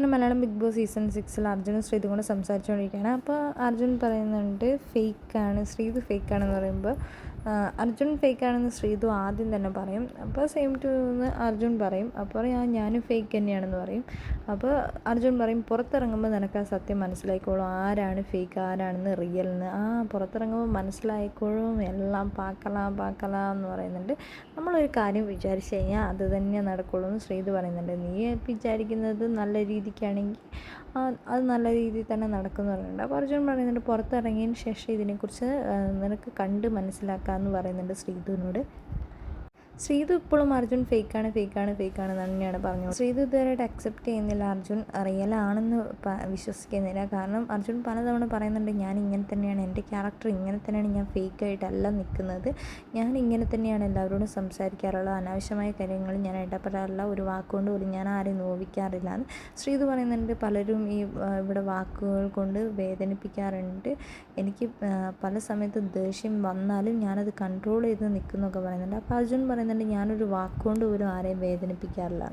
അങ്ങനെ Malayalam big boss season സിക്സിൽ അർജുനും ശ്രീതും കൂടെ സംസാരിച്ചുകൊണ്ടിരിക്കുകയാണ്. അപ്പോൾ അർജുൻ പറയുന്നുണ്ട് ഫേക്കാണ് ശ്രീത് ഫേക്കാണെന്ന് പറയുമ്പോൾ അർജുൻ ഫേക്കാണെന്ന് ശ്രീതു ആദ്യം തന്നെ പറയും. അപ്പോൾ സെയിം ടു എന്ന് അർജുൻ പറയും. അപ്പോൾ ഞാൻ ഞാനും ഫേക്ക് തന്നെയാണെന്ന് പറയും. അപ്പോൾ അർജുൻ പറയും പുറത്തിറങ്ങുമ്പോൾ നിനക്ക് ആ സത്യം മനസ്സിലായിക്കോളും. ആരാണ് ഫേക്ക് ആരാണെന്ന് റിയൽ എന്ന് ആ പുറത്തിറങ്ങുമ്പോൾ മനസ്സിലായിക്കോളും. എല്ലാം പാക്കലാം പാക്കലാം എന്ന് പറയുന്നുണ്ട്. നമ്മളൊരു കാര്യം വിചാരിച്ചു കഴിഞ്ഞാൽ അത് തന്നെ നടക്കുള്ളൂ എന്ന് ശ്രീതു പറയുന്നുണ്ട്. നീ വിചാരിക്കുന്നത് നല്ല രീതിക്കാണെങ്കിൽ ആ, അത് നല്ല രീതിയിൽ തന്നെ നടക്കുമെന്ന് പറയുന്നുണ്ട് അപ്പോൾ അർജുൻ പറയുന്നുണ്ട് പുറത്തിറങ്ങിയതിന് ശേഷം ഇതിനെക്കുറിച്ച് നിനക്ക് കണ്ട് മനസ്സിലാക്കാമെന്ന് പറയുന്നുണ്ട് ശ്രീധുവിനോട്. ശ്രീതു ഇപ്പോഴും അർജുൻ ഫേക്കാണ് ഫേക്കാണ് ഫേക്കാണ് എന്ന് തന്നെയാണ് പറഞ്ഞത്. ശ്രീതു ഇതുവരെയായിട്ട് അക്സെപ്റ്റ് ചെയ്യുന്നില്ല അർജുൻ പ- വിശ്വസിക്കുന്നില്ല. കാരണം അർജുൻ പലതവണ പറയുന്നുണ്ട് ഞാൻ ഇങ്ങനെ തന്നെയാണ് എന്റെ ക്യാരക്ടർ ഇങ്ങനെ തന്നെയാണ് ഞാൻ ഫേക്കായിട്ടല്ല നിൽക്കുന്നത് ഞാൻ ഇങ്ങനെ തന്നെയാണ് എല്ലാവരോടും സംസാരിക്കാറുള്ളത്. അനാവശ്യമായ കാര്യങ്ങൾ ഞാൻ ഇടപെടാറില്ല. ഒരു വാക്കുകൊണ്ട് പോലും ഞാൻ ആരെയും നോവിക്കാറില്ല. എന്ന് ശ്രീതു പറയുന്നുണ്ട്. പലരും ഈ ഇവിടെ വാക്കുകൾ കൊണ്ട് വേദനിപ്പിക്കാറുണ്ട്. എനിക്ക് പല സമയത്തും ദേഷ്യം വന്നാലും ഞാനത് കൺട്രോൾ ചെയ്ത് നിൽക്കുന്നൊക്കെ പറയുന്നുണ്ട്. അപ്പോൾ അർജുൻ പറയുന്നുണ്ട് ഞാനൊരു വാക്കുകൊണ്ട് പോലും ആരെയും വേദനിപ്പിക്കാറില്ല.